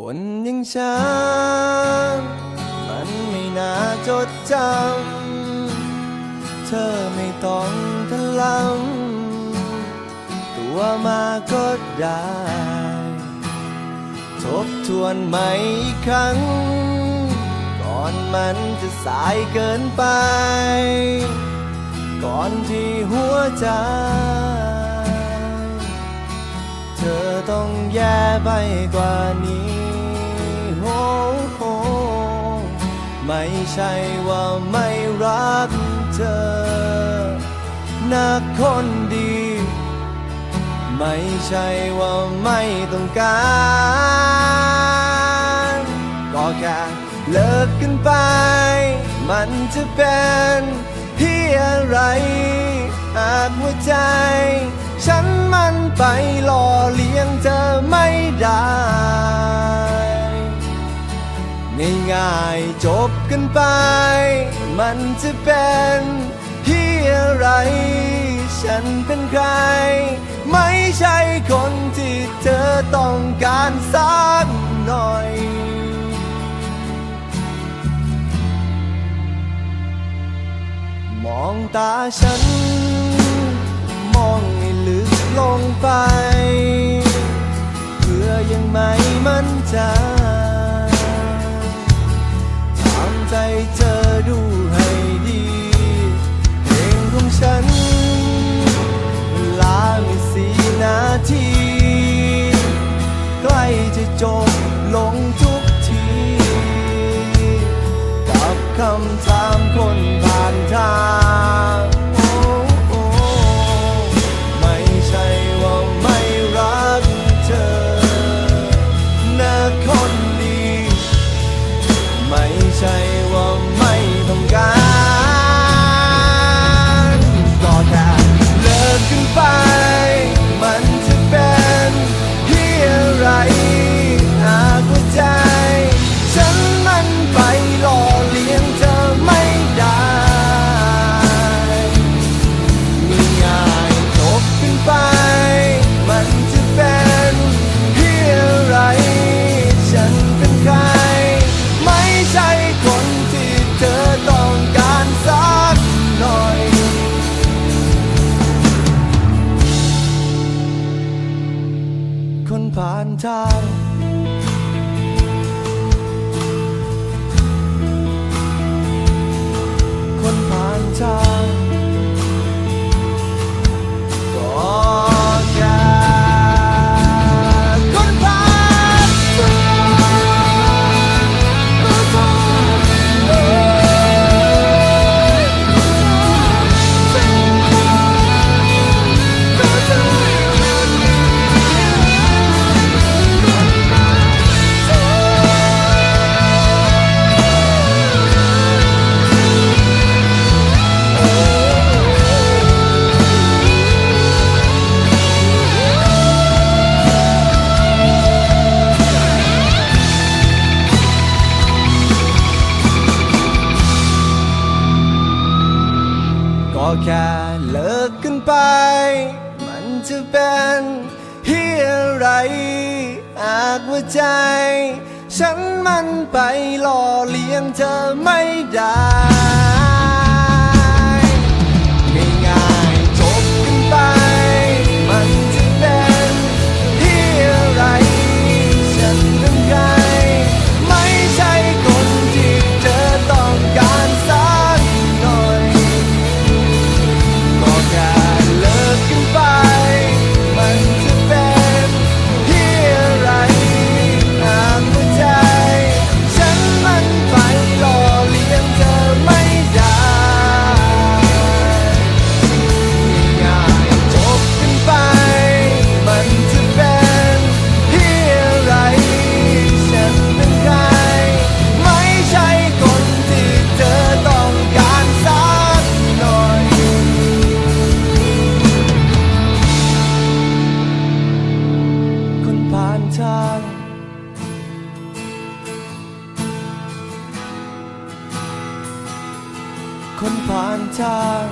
คนอยังฉันมันไม่น่าจดจำ เธอไม่ต้องทะลำตัวมาก็ได้ ทบทวนใหม่อีกครั้ง ก่อนมันจะสายเกินไป ก่อนที่หัวใจเธอต้องแย่ไปกว่านี้ ไม่ใช่ว่าไม่รักเธอนักคนดี ไม่ใช่ว่าไม่ต้องการก็แค่เลิกกันไป มันจะเป็นที่อะไรหากหัวใจ ฉันมันไปหล่อเลี้ยงเธอไม่ได้ ง่ายๆจบกันไป มันจะเป็นที่อะไร ฉันเป็นใคร ไม่ใช่คนที่เธอต้องการสักหน่อยมองตาฉัน มองให้ลึกลงไป เพื่อยังไม่มั่นใจ เธอดูให้ดีเพลงของฉัน เวลาไม่สีนาที ใกล้จะจบลงทุกที กับคำถามคนผ่านทาง ผ่ ก็แค่เลิกกันไป มันจะเป็นเฮอะไร หากว่าใจ ฉันมันไปหล่อเลี้ยงเธอไม่ได้ คนผ่านทาง